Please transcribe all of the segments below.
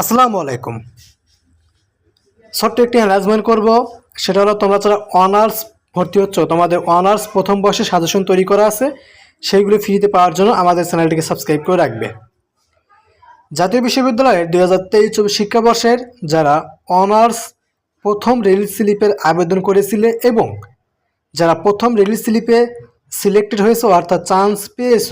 আসসালামু আলাইকুম। ছোট্ট একটি অ্যানাউন্সমেন্ট করব, সেটা হলো তোমরা যারা অনার্স ভর্তি হচ্ছ, তোমাদের অনার্স প্রথম বর্ষে সাজেশন তৈরি করা আছে, সেইগুলো ফ্রিতে পাওয়ার জন্য আমাদের চ্যানেলটিকে সাবস্ক্রাইব করে রাখবে। জাতীয় বিশ্ববিদ্যালয়ের দুই হাজার তেইশ চব্বিশ শিক্ষাবর্ষের যারা অনার্স প্রথম রিলিজ স্লিপের আবেদন করেছিলে এবং যারা প্রথম রিলিজ স্লিপে সিলেক্টেড হয়েছো অর্থাৎ চান্স পেয়েছ,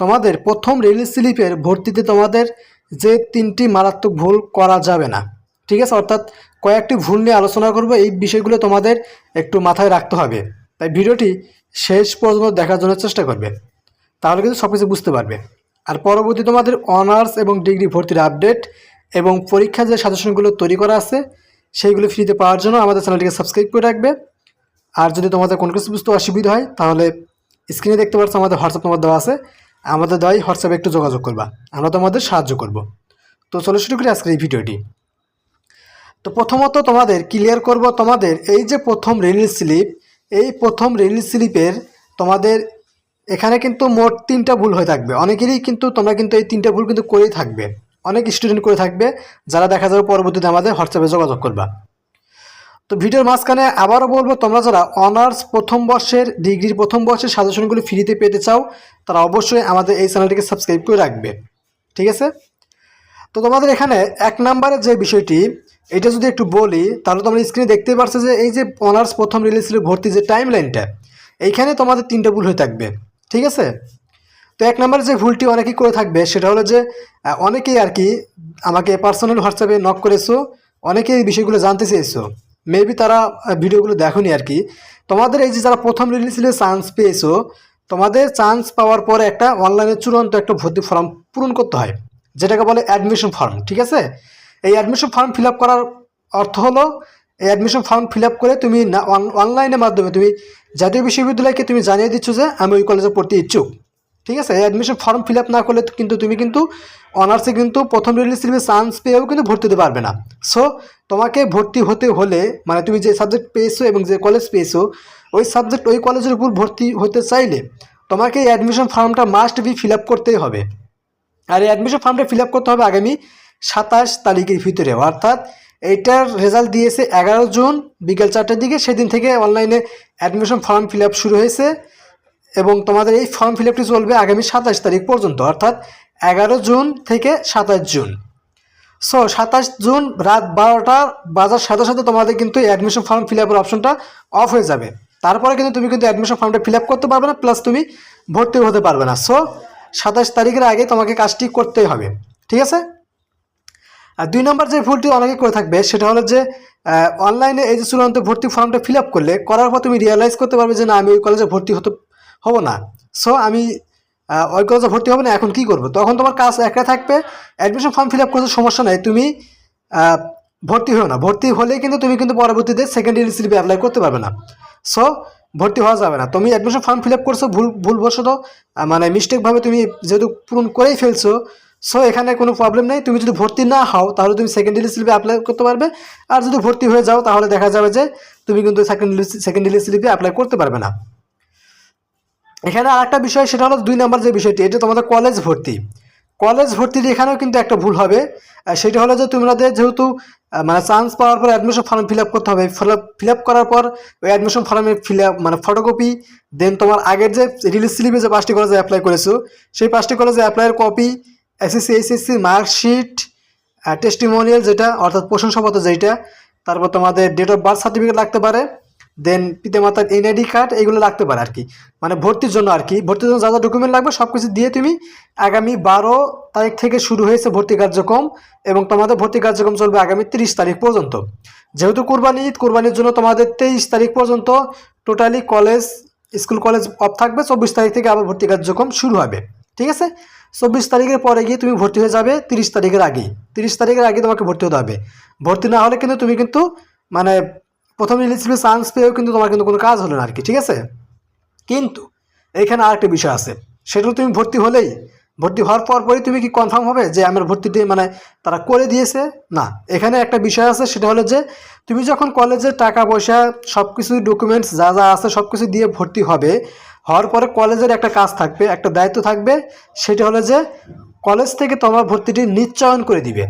তোমাদের প্রথম রিলিজ স্লিপের ভর্তিতে তোমাদের যে তিনটি মারাত্মক ভুল করা যাবে না। ঠিক আছে? অর্থাৎ কয়েকটি ভুল নিয়ে আলোচনা করব, এই বিষয়গুলো তোমাদের একটু মাথায় রাখতে হবে। তাই ভিডিওটি শেষ পর্যন্ত দেখার জন্য চেষ্টা করবে। তাহলে কিন্তু সব কিছু বুঝতে পারবে। আর পরবর্তী তোমাদের অনার্স এবং ডিগ্রি ভর্তির আপডেট এবং পরীক্ষা যে সাজেশনগুলো তৈরি করা আছে, সেইগুলো ফ্রিতে পাওয়ার জন্য আমাদের চ্যানেলটিকে সাবস্ক্রাইব করে রাখবে। আর যদি তোমাদের কোনো কিছু বুঝতে অসুবিধা হয়, তাহলে স্ক্রিনে দেখতে পাচ্ছ আমাদের হোয়াটসঅ্যাপ নম্বর দেওয়া আছে। আমাদের দেওয়াই হোয়াটসঅ্যাপে একটু যোগাযোগ করবা। আমরা তোমাদের সাহায্য করব। তো চলো শুরু করি আজকের এই ভিডিওটি। তো প্রথমত তোমাদের ক্লিয়ার করব তোমাদের এই যে প্রথম রিলিজ স্লিপ, এই প্রথম রিলিজ স্লিপের তোমাদের এখানে কিন্তু মোট তিনটা ভুল হয়ে থাকবে। অনেকেরই কিন্তু তোমরা কিন্তু এই তিনটা ভুল কিন্তু করেই থাকবে। অনেক স্টুডেন্ট করে থাকবে। যারা দেখা যাবে পরবর্তীতে আমাদের হোয়াটসঅ্যাপে যোগাযোগ করবা। তো ভিডিওর মাঝখানে আবারও বলব, তোমরা যারা অনার্স প্রথম বর্ষের ডিগ্রির প্রথম বর্ষের সাজেশনগুলি ফ্রিতে পেতে চাও, তারা অবশ্যই আমাদের এই চ্যানেলটিকে সাবস্ক্রাইব করে রাখবে। ঠিক আছে? তো তোমাদের এখানে এক নম্বরের যে বিষয়টি, এটা যদি একটু বলি, তাহলে তোমরা স্ক্রিনে দেখতেই পারছ যে এই যে অনার্স প্রথম রিলিজ ছিল ভর্তি যে টাইম লাইনটা এইখানে তোমাদের তিনটে ভুল হয়ে থাকবে। ঠিক আছে? তো এক নম্বরে যে ভুলটি অনেকেই করে থাকবে, সেটা হলো যে অনেকেই আর কি আমাকে পার্সোনাল হোয়াটসঅ্যাপে নক করেছ, অনেকেই এই বিষয়গুলো জানতে চেয়েছো। মেবি তারা ভিডিওগুলো দেখোনি আর কি। তোমাদের এই যে যারা প্রথম রিলিজ চান্স পেয়েছ, তোমাদের চান্স পাওয়ার পরে একটা অনলাইনে চূড়ান্ত একটা ভর্তি ফর্ম পূরণ করতে হয়, যেটাকে বলে অ্যাডমিশন ফর্ম ঠিক আছে? এই অ্যাডমিশন ফর্ম ফিল করার অর্থ হলো, এই অ্যাডমিশন ফর্ম ফিল করে তুমি অনলাইনের মাধ্যমে তুমি জাতীয় বিশ্ববিদ্যালয়কে তুমি জানিয়ে দিচ্ছ যে আমি ওই কলেজে পড়তে ইচ্ছুক। ঠিক আছে? অ্যাডমিশন ফর্ম ফিল আপ না করলে কিন্তু তুমি কিন্তু অনার্সে কিন্তু প্রথম রিলিজ স্লিপে চান্স পেয়েও কিন্তু ভর্তি হতে পারবে না। সো তোমাকে ভর্তি হতে হলে মানে তুমি যে সাবজেক্ট পেয়েছ এবং যে কলেজ পেয়েছ, ওই সাবজেক্ট ওই কলেজের উপর ভর্তি হতে চাইলে তোমাকে অ্যাডমিশন ফর্মটা মাস্ট বি ফিল আপ করতেই হবে। আর এই অ্যাডমিশন ফর্মটা ফিল আপ করতে হবে আগামী সাতাশ তারিখের ভিতরে। অর্থাৎ এইটার রেজাল্ট দিয়েছে এগারো জুন, বিকেল চারটার দিকে। সেদিন থেকে অনলাইনে অ্যাডমিশন ফর্ম ফিল আপ শুরু হয়েছে। এবং তোমাদের এই ফর্ম ফিল আপটি চলবে আগামী সাতাশ তারিখ পর্যন্ত, অর্থাৎ এগারো জুন থেকে সাতাশ জুন। সো সাতাশ জুন রাত বারোটা বাজার সাথে সাথে তোমাদের কিন্তু অ্যাডমিশন ফর্ম ফিল আপের অপশনটা অফ হয়ে যাবে। তারপরে কিন্তু তুমি কিন্তু অ্যাডমিশন ফর্মটা ফিল আপ করতে পারবে না প্লাস তুমি ভর্তিও হতে পারবে না। সো সাতাশ তারিখের আগে তোমাকে কাজটি করতেই হবে, ঠিক আছে? আর দুই নম্বর যে ভুলটি অনেকে করে থাকবে, সেটা হলো যে অনলাইনে এই যে চূড়ান্ত ভর্তি ফর্মটা ফিল আপ করলে, করার পর তুমি রিয়েলাইজ করতে পারবে যে, না, আমি ওই কলেজে ভর্তি হতে হব না। সো আমি ওই কলেজে ভর্তি হবে না, এখন কি করব? তখন তোমার কাজ একটা থাকবে অ্যাডমিশন ফর্ম ফিল আপ করতে সমস্যা নেই, তুমি ভর্তি হও না। ভর্তি হলে কিন্তু তুমি কিন্তু পরবর্তীতে সেকেন্ডারি স্লিপে অ্যাপ্লাই করতে পারবে না। সো ভর্তি হওয়া যাবে না। তুমি অ্যাডমিশন ফর্ম ফিল আপ করছ, ভুল, ভুলবশত মানে মিস্টেকভাবে তুমি যেহেতু পূরণ করেই ফেলছো সো এখানে কোনো প্রবলেম নেই। তুমি যদি ভর্তি না হও, তাহলে তুমি সেকেন্ড সেকেন্ডারি স্লিপে অ্যাপ্লাই করতে পারবে। আর যদি ভর্তি হয়ে যাও, তাহলে দেখা যাবে যে, তুমি কিন্তু সেকেন্ডারি সেকেন্ডারি স্লিপে অ্যাপ্লাই করতে পারবে না। এখানে আর একটা বিষয়, সেটা হলো দুই নাম্বার যে বিষয়টি, এটা তোমাদের কলেজ ভর্তি। কলেজ ভর্তির এখানেও কিন্তু একটা ভুল হবে। সেটা হলো যে তোমাদের যেহেতু মানে চান্স পাওয়ার পর অ্যাডমিশন ফর্ম ফিল আপ করতে হবে। ফিল আপ করার পর ওই অ্যাডমিশন ফর্মে ফিল আপ মানে ফটোকপি দেন তোমার আগের যে রিলিজ স্লিপে যে পাঁচটি কলেজে অ্যাপ্লাই করেছ, সেই পাঁচটি কলেজে অ্যাপ্লাইয়ের copy SSC HSC marksheet testimonial যেটা, অর্থাৎ প্রশংসাপত্র যেটা তারপর তোমাদের ডেট অফ বার্থ সার্টিফিকেট লাগতে পারে। দেন পিতামাতার এনআইডি কার্ড এগুলো লাগতে পারে আর কি। মানে ভর্তির জন্য আর কি। ভর্তির জন্য যা যা ডকুমেন্ট লাগবে সব কিছু দিয়ে তুমি আগামী বারো তারিখ থেকে শুরু হয়েছে ভর্তি কার্যক্রম এবং তোমাদের ভর্তি কার্যক্রম চলবে আগামী তিরিশ তারিখ পর্যন্ত। যেহেতু কোরবানি ঈদ, কোরবানির জন্য তোমাদের তেইশ তারিখ পর্যন্ত totally college school college off থাকবে। চব্বিশ তারিখ থেকে আবার ভর্তি কার্যক্রম শুরু হবে। ঠিক আছে? চব্বিশ তারিখের পরে গিয়ে তুমি ভর্তি হয়ে যাবে তিরিশ তারিখের আগেই। তিরিশ তারিখের আগে তোমাকে ভর্তি হতে হবে। ভর্তি না হলে কিন্তু তুমি কিন্তু মানে প্রথম ইলিজিবল চান্স পেয়েও কিন্তু তোমার কিন্তু কোনো কাজ হলো না আর কি ঠিক আছে? কিন্তু এইখানে আরেকটা বিষয় আছে সেটা তুমি ভর্তি হলেই, ভর্তি হওয়ার পর পরই তুমি কি কনফার্ম হবে যে আমার ভর্তিটি মানে তারা করে দিয়েছে? না, এখানে একটা বিষয় আছে, সেটা হলো যে তুমি যখন কলেজে টাকা পয়সা সব কিছু ডকুমেন্টস যা যা আছে সব কিছু দিয়ে ভর্তি হবে, হওয়ার পরে কলেজের একটা কাজ থাকবে, একটা দায়িত্ব থাকবে, সেটা হলো যে কলেজ থেকে তোমার ভর্তিটি নিশ্চয়ন করে দিবে,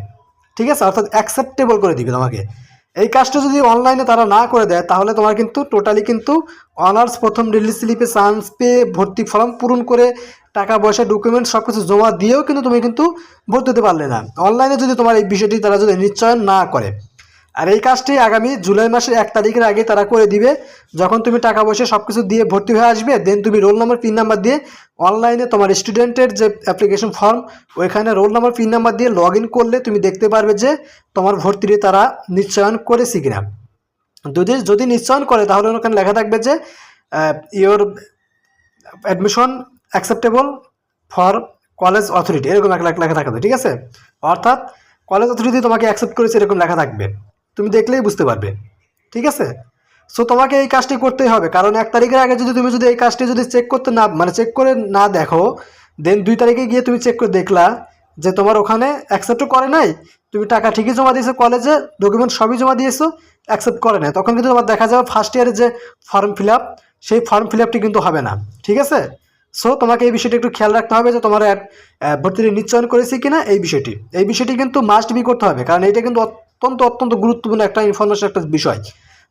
ঠিক আছে? অর্থাৎ অ্যাকসেপ্টেবল করে দিবে তোমাকে। এই কাজটা যদি অনলাইনে তারা না করে দেয়, তাহলে তোমার কিন্তু টোটালি কিন্তু অনার্স প্রথম রিলিজ স্লিপে চান্স পেয়ে ভর্তি ফর্ম পূরণ করে টাকা পয়সা ডকুমেন্ট সব কিছু জমা দিয়েও কিন্তু তুমি কিন্তু ভর্তি হতে পারলে না। অনলাইনে যদি তোমার এই বিষয়টি তারা যদি নিশ্চয়ন না করে আর এই কাজটি আগামী জুলাই মাসের এক তারিখের আগে তারা করে দিবে। যখন তুমি টাকা পয়সা সব কিছু দিয়ে ভর্তি হয়ে আসবে দেন তুমি রোল নাম্বার পিন নাম্বার দিয়ে অনলাইনে তোমার স্টুডেন্টের যে অ্যাপ্লিকেশন ফর্ম ওইখানে রোল নাম্বার পিন নাম্বার দিয়ে লগ করলে তুমি দেখতে পারবে যে তোমার ভর্তিটি তারা নিশ্চয়ন করেছে কিনা। যদি যদি নিশ্চয়ন করে, তাহলে ওখানে লেখা থাকবে যে your admission acceptable for college authority এরকম এক লেখা থাকবে, ঠিক আছে? অর্থাৎ কলেজ অথরিটি তোমাকে অ্যাকসেপ্ট করেছে, এরকম লেখা থাকবে। তুমি দেখলেই বুঝতে পারবে, ঠিক আছে? সো তোমাকে এই কাজটি করতেই হবে, কারণ এক তারিখের আগে যদি তুমি যদি এই কাজটি যদি চেক করতে না মানে চেক করে না দেখো দেন দুই তারিখে গিয়ে তুমি চেক করে দেখলা যে তোমার ওখানে অ্যাকসেপ্টও করে নাই, তুমি টাকা ঠিকই জমা দিয়েছ কলেজে ডকুমেন্ট সবই জমা দিয়েছ অ্যাকসেপ্ট করে নাই। তখন কিন্তু তোমার দেখা যাবে ফার্স্ট ইয়ারের যে ফর্ম ফিল আপ সেই ফর্ম ফিল আপটি কিন্তু হবে না, ঠিক আছে? সো তোমাকে এই বিষয়টি একটু খেয়াল রাখতে হবে যে তোমার এক ভর্তিটি নিশ্চয়ন করেছি কিনা, এই বিষয়টি। এই বিষয়টি কিন্তু মাস্ট বি করতে হবে, কারণ এটা কিন্তু অত্যন্ত অত্যন্ত গুরুত্বপূর্ণ একটা ইনফরমেশন একটা বিষয়।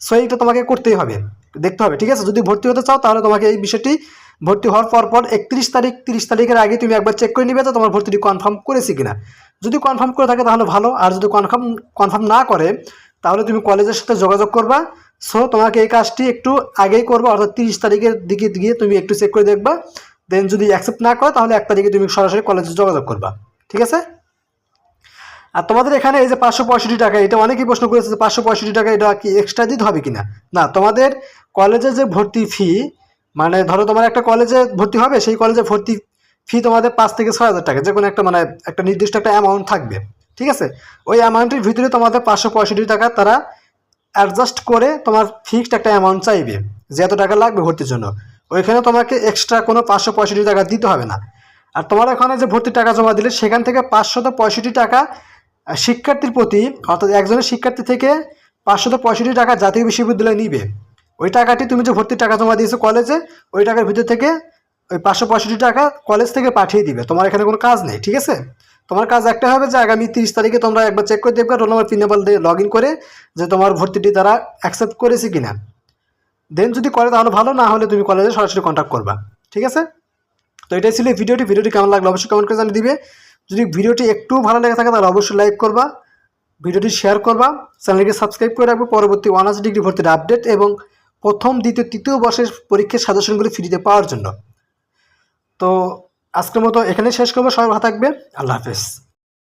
সো এইটা তোমাকে করতেই হবে। দেখতে হবে, ঠিক আছে? যদি ভর্তি হতে চাও, তাহলে তোমাকে এই বিষয়টি ভর্তি হওয়ার পর পর একত্রিশ তারিখ, তিরিশ তারিখের আগে তুমি একবার চেক করে নিবে যে তোমার ভর্তিটি কনফার্ম করেছি কিনা। যদি কনফার্ম করে থাকে, তাহলে ভালো। আর যদি কনফার্ম কনফার্ম না করে, তাহলে তুমি কলেজের সাথে যোগাযোগ করবা। সো তোমাকে এই কাজটি একটু আগেই করবা, অর্থাৎ তিরিশ তারিখের দিকে, গিয়ে তুমি একটু চেক করে দেখবা। দেন যদি অ্যাকসেপ্ট না করে, তাহলে এক তারিখে তুমি সরাসরি কলেজে যোগাযোগ করবা। ঠিক আছে? আর তোমাদের এখানে এই যে পাঁচশো পঁয়ষট্টি টাকা, এটা অনেকেই প্রশ্ন করেছে যে পাঁচশো পঁয়ষট্টি টাকা এটা কি এক্সট্রা দিতে হবে কিনা? না, তোমাদের কলেজে যে ভর্তি ফি মানে ধরো তোমার একটা কলেজে ভর্তি হবে, সেই কলেজে ভর্তি ফি তোমাদের পাঁচ থেকে ছয় হাজার টাকা যে কোনো একটা মানে একটা নির্দিষ্ট একটা অ্যামাউন্ট থাকবে, ঠিক আছে? ওই অ্যামাউন্টের ভিতরে তোমাদের পাঁচশো পঁয়ষট্টি টাকা তারা অ্যাডজাস্ট করে তোমার ফিক্সড একটা অ্যামাউন্ট চাইবে, যে এত টাকা লাগবে ভর্তির জন্য। ওইখানে তোমাকে এক্সট্রা কোনো পাঁচশো পঁয়ষট্টি টাকা দিতে হবে না। আর তোমার ওখানে যে ভর্তির টাকা জমা দিলে, সেখান থেকে পাঁচশত পঁয়ষট্টি টাকা শিক্ষার্থীর প্রতি, অর্থাৎ একজনের শিক্ষার্থী থেকে পাঁচশত পঁয়ষট্টি টাকা জাতীয় বিশ্ববিদ্যালয় নিবে। ওই টাকাটি তুমি যে ভর্তির টাকা জমা দিয়েছ কলেজে ওই টাকার ভিতর থেকে ওই পাঁচশো পঁয়ষট্টি টাকা কলেজ থেকে পাঠিয়ে দিবে। তোমার এখানে কোনো কাজ নেই, ঠিক আছে? তোমার কাজ একটা হবে যে আগামী তিরিশ তারিখে তোমরা একবার চেক করে দেখবে রোল নাম্বার পিন নাম্বার দিয়ে লগ ইন করে যে তোমার ভর্তিটি তারা অ্যাকসেপ্ট করেছে কি না দেন যদি করে তাহলে ভালো না হলে তুমি কলেজে সরাসরি কন্ট্যাক্ট করবা, ঠিক আছে? তো এটাই ছিল ভিডিওটি ভিডিওটি কেমন লাগল অবশ্যই কমেন্ট করে জানিয়ে দিবে। যদি ভিডিওটি একটু ভালো লেগে থাকে তাহলে অবশ্যই লাইক করবা, ভিডিওটি শেয়ার করবা চ্যানেলকে সাবস্ক্রাইব করে রাখবে, পরবর্তী অনার্স ডিগ্রি ভর্তির আপডেট এবং প্রথম, দ্বিতীয়, তৃতীয় বর্ষের পরীক্ষার সাজেশনগুলি ফ্রিতে পাওয়ার জন্য। তো আজকের মতো এখানে শেষ করব, সবাই ভালো থাকবে আল্লাহ হাফেজ।